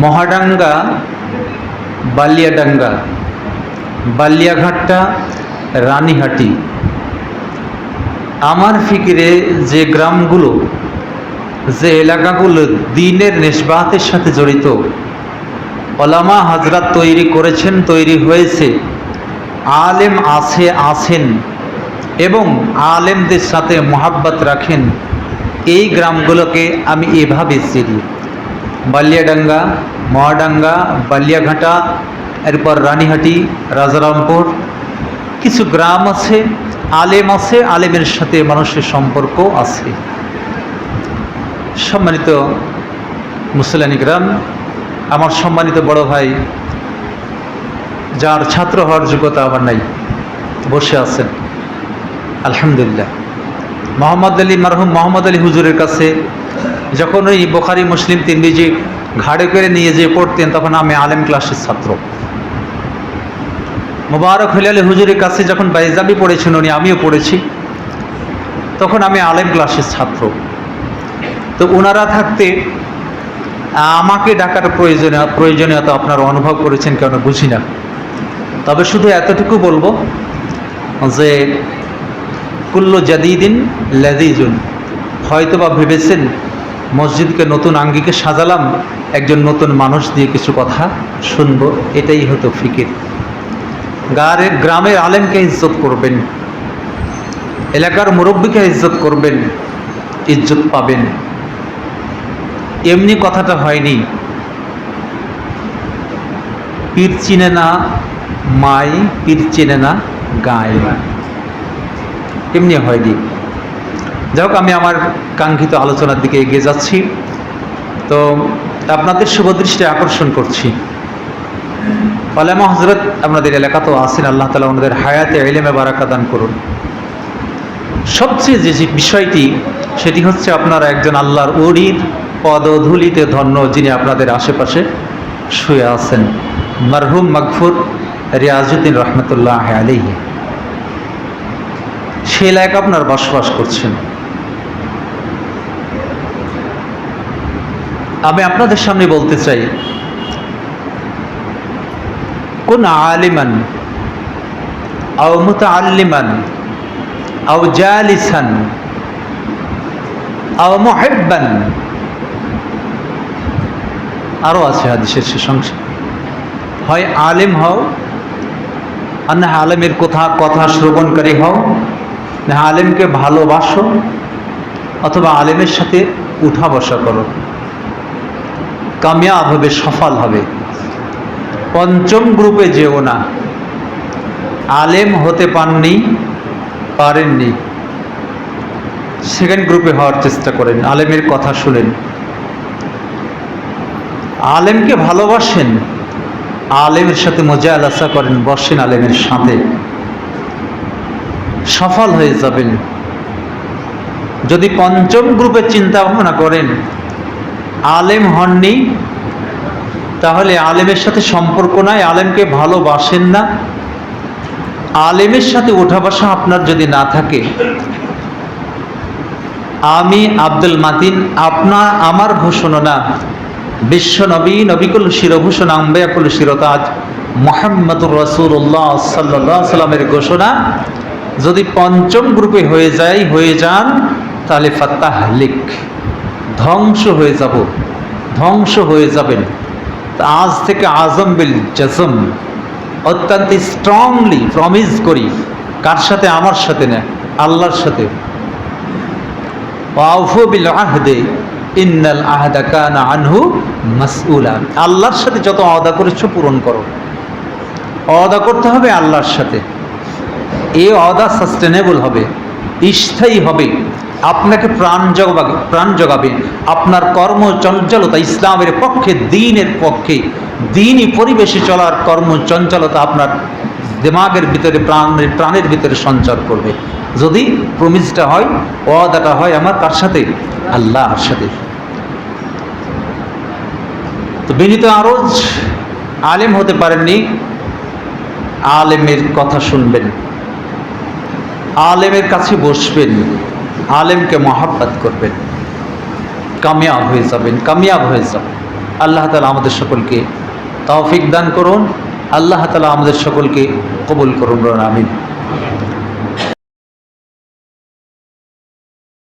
মহাডাঙ্গা, বালিয়াডাঙ্গা, বালিয়াঘাটটা, রানীহাটি। আমার ফিকিরে যে গ্রামগুলো, যে এলাকাগুলো দিনের নেশবাতের সাথে জড়িত, ওলামা হাজরাত তৈরি করেছেন, তৈরি হয়েছে, আলেম আছে, আছেন এবং আলেমদের সাথে মোহাব্বত রাখেন, এই গ্রামগুলোকে আমি এভাবে চিনি। বালিয়াডাঙ্গা মহাডাঙ্গা বালিয়াঘাটা এরপর রানীহাটি রাজারামপুর কিছু গ্রাম আছে আলেম আছে আলেমের সাথে মানুষের সম্পর্ক আছে। সম্মানিত মুসলানি গ্রাম আমার সম্মানিত বড় ভাই, যার ছাত্র হওয়ার যোগ্যতা আমার নাই, বসে আছেন। আলহামদুলিল্লাহ। মোহাম্মদ আলী মারহুম, মোহাম্মদ আলী হুজুরের কাছে যখন ওই বোখারি, মুসলিম তিনবিজি ঘাড়ে করে নিয়ে যেয়ে পড়তেন, তখন আমি আলেম ক্লাসের ছাত্র। মুবারক হইলালি হুজুরের কাছে যখন বাইজাবি পড়েছেন উনি, আমিও পড়েছি। তখন আমি আলেম ক্লাসের ছাত্র। তো ওনারা থাকতে, আমাকে ডাকার প্রয়োজনীয় প্রয়োজনীয়তা আপনারা অনুভব করেছেন কেন বুঝি না। তবে শুধু এতটুকু বলব যে, কুল্ল জাদিদিন লাদিজুন হয়তো বা ভেবেছেন মসজিদকে নতুন আঙ্গিকে সাজালাম, একজন নতুন মানুষ দিয়ে কিছু কথা শুনব, এটাই হতো ফিকির। গারের গ্রামের আলেমকে ইজ্জত করবেন, এলাকার মুরব্বীকে ইজ্জত করবেন, ইজ্জত পাবেন। এমনি কথাটা হয়নি। পীর চিনে না মাই, পীর চিনে না গায় এমনি হয়নি। যাই হোক, আমি আমার কাঙ্ক্ষিত আলোচনার দিকে এগিয়ে যাচ্ছি। তো আপনাদের শুভদৃষ্টি আকর্ষণ করছি। আলেমা হজরত আপনাদের এলাকা তো আছেন, আল্লাহ তালা ওনাদের হায়াতে এলেমে বারাকা দান করুন। সবচেয়ে যে বিষয়টি, সেটি হচ্ছে আপনারা একজন আল্লাহর ওরির পদধূলিতে ধন্য যিনি আপনাদের আশেপাশে শুয়ে আছেন। মারহুম মকফুর রিয়াজুদ্দিন রহমতুল্লাহ আলিহি সে এলাকা আপনার বসবাস করছেন। আমি আপনাদের সামনে বলতে চাই, কোন আলিমান আও মুতাআল্লিমান আও জালিসান আও মুহিব্বান। আরও আছে হাদিসের সংসার হয় আলেম হও আর না আলেমের কথা কথা শ্রবণকারী হও না আলেমকে ভালোবাসো, অথবা আলেমের সাথে উঠা বসা করো। কামিয়াব হবে, সফল হবে। পঞ্চম গ্রুপে যেও না। আলেম হতে পাননি, পারেননি। সেকেন্ড গ্রুপে হওয়ার চেষ্টা করেন, আলেমের কথা শুনেন। আলেমকে ভালোবাসেন, আলেমের সাথে মজা আলাসা করেন, বসেন আলেমের সাথে। সফল হয়ে যাবেন। যদি পঞ্চম গ্রুপে চিন্তা ভাবনা করেন আলেম হননি, তাহলে আলেমের সাথে সম্পর্ক নাই, আলেমকে ভালোবাসেন না। আলেমের সাথে ওঠা বসা আপনার যদি না থাকে, আমি আব্দুল মাতিন, আপনার আমার ঘোষণা না। বিশ্ব নবী, নবিকুল শিরভূষণ, আম্বেয়াকুল শিরতাজ মোহাম্মদুর রসুল্লাহ সাল্লাহ সাল্লামের ঘোষণা। যদি পঞ্চম গ্রুপে হয়ে যায়, হয়ে যান, তাহলে ফাত্তাহ লিখ। ধ্বংস হয়ে যাব, ধ্বংস হয়ে যাবেন। আজ থেকে আজম বিল জজম, অত্যন্ত স্ট্রংলি প্রমিস করি, কার সাথে? আমার সাথে না, আল্লাহর সাথে। বিল আহদে, ইন্নাল আহদা কানা আনহু মাসউলা। আল্লাহর সাথে যত অদা করেছ পূরণ করো। অদা করতে হবে আল্লাহর সাথে। এই অদা সাস্টেনেবল হবে, স্থায়ী হবে। আপনাকে প্রাণ জগাবে প্রাণ জগাবে। আপনার কর্ম চঞ্চলতা ইসলামের পক্ষে, দিনের পক্ষে, দিনই পরিবেশে চলার কর্ম চঞ্চলতা আপনার দিমাগের ভিতরে, প্রাণের প্রাণের ভিতরে সঞ্চার করবে। যদি প্রমিজটা হয়, ওয়াদাটা হয় আমার কার সাথে আল্লাহর সাথে। তো বিনীত আরজ, আলেম হতে পারেননি, আলেমের কথা শুনবেন। আলেমের কাছে বসবেন। আলেমকে মহাব্বাত করবেন, কামিয়াব হয়ে যাবেন, কামিয়াব হয়ে যাবেন। আল্লাহ তালা আমাদের সকলকে তৌফিক দান করুন, আল্লাহ তালা আমাদের সকলকে কবুল করুন আমিন।